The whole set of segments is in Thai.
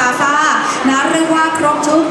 ลาซ่านะเรียกว่าครบชุด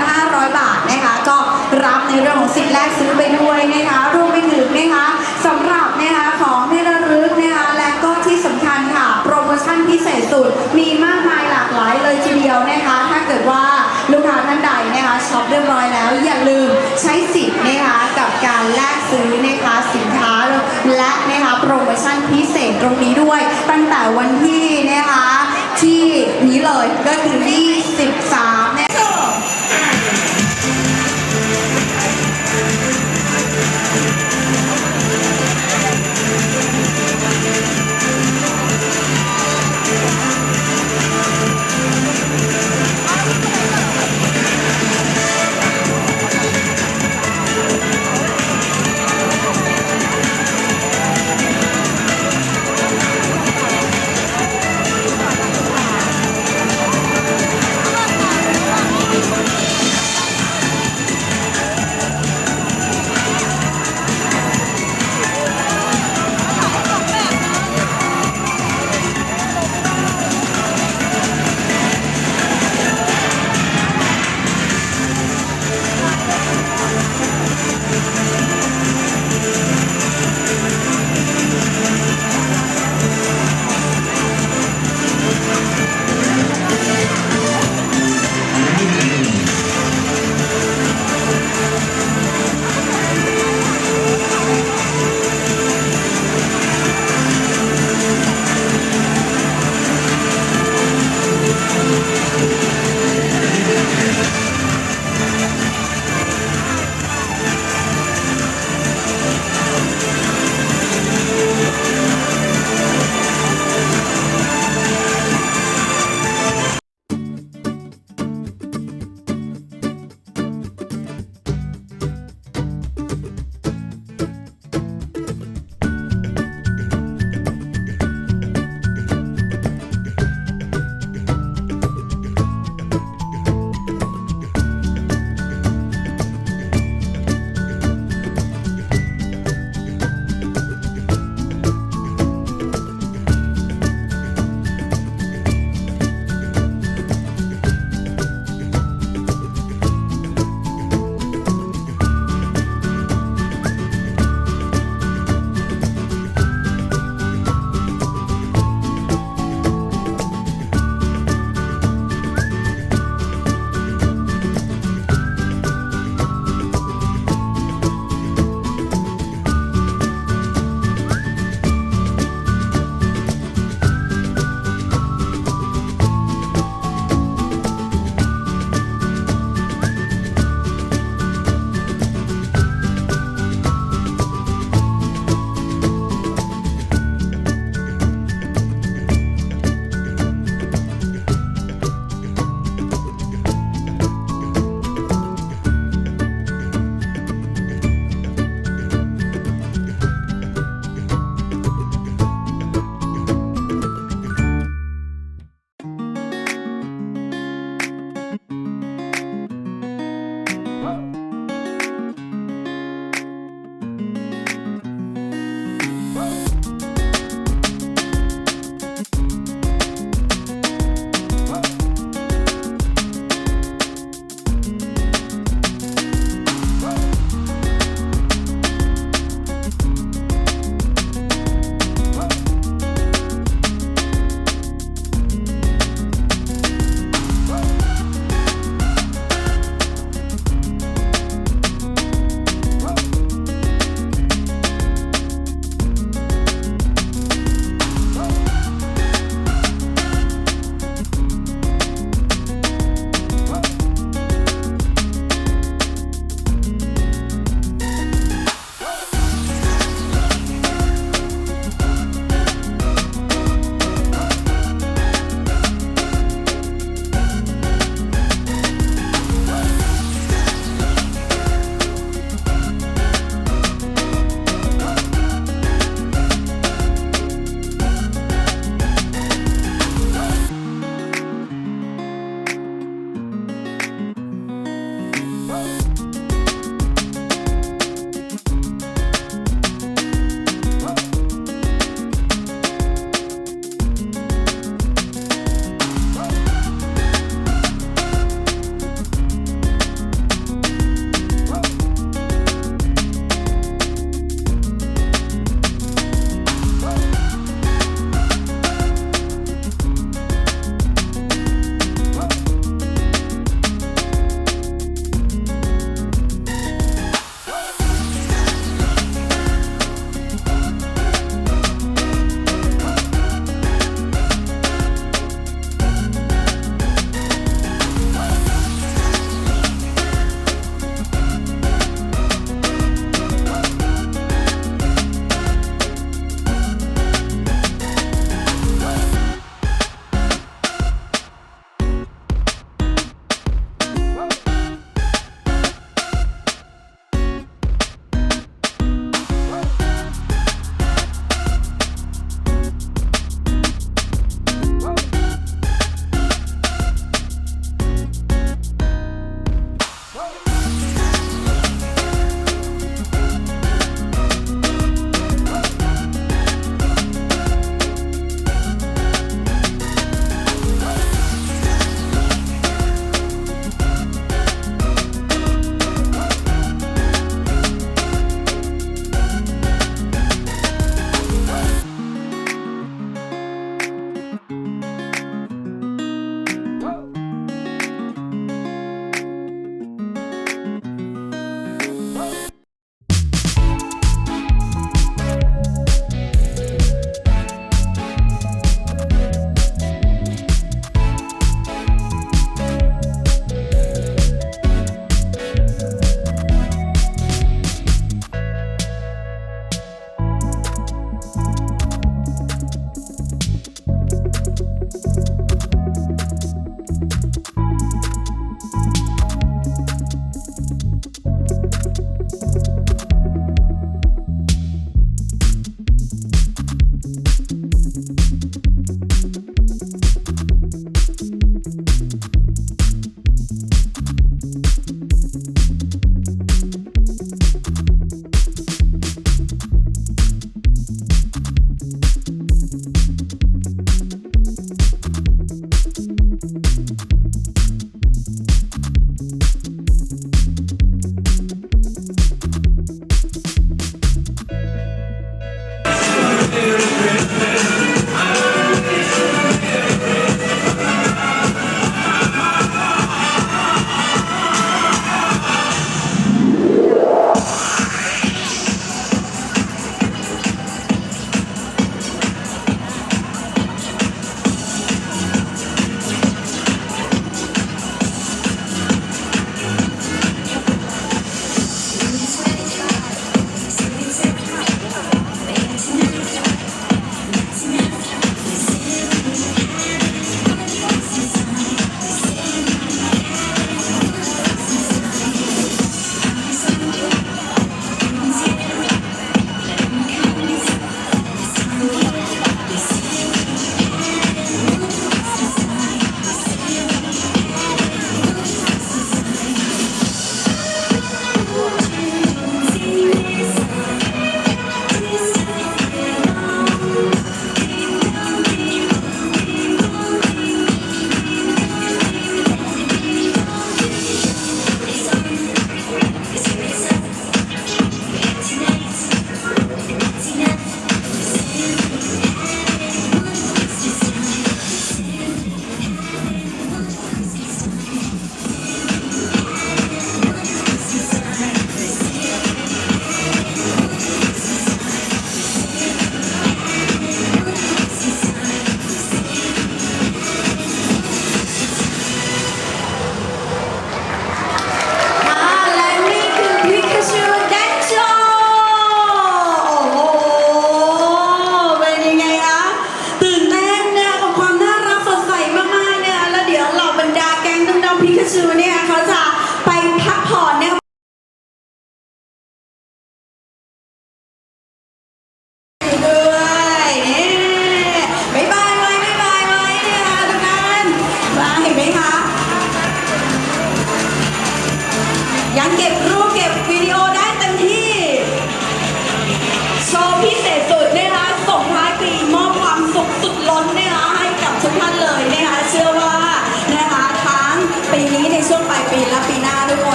1,500 บาทนะคะ ก็รับในเรื่องของสิทธิ์แรกซื้อไปด้วยนะคะรวมไปถึงนะคะสำหรับนะคะของที่ระลึกนะคะและก็ที่สำคัญค่ะ โปรโมชั่นพิเศษสุด มีมากมายหลากหลายเลยทีเดียวนะคะ ถ้าเกิดว่าลูกค้าท่านใดนะคะช็อปเรียบร้อยแล้ว อย่าลืมใช้สิทธิ์นะคะกับการแลกซื้อนะคะสินค้าและนะคะ ชั่นพิเศษตรงนี้ด้วย ตั้งแต่วันที่นะคะที่นี้เลยก็คือ 23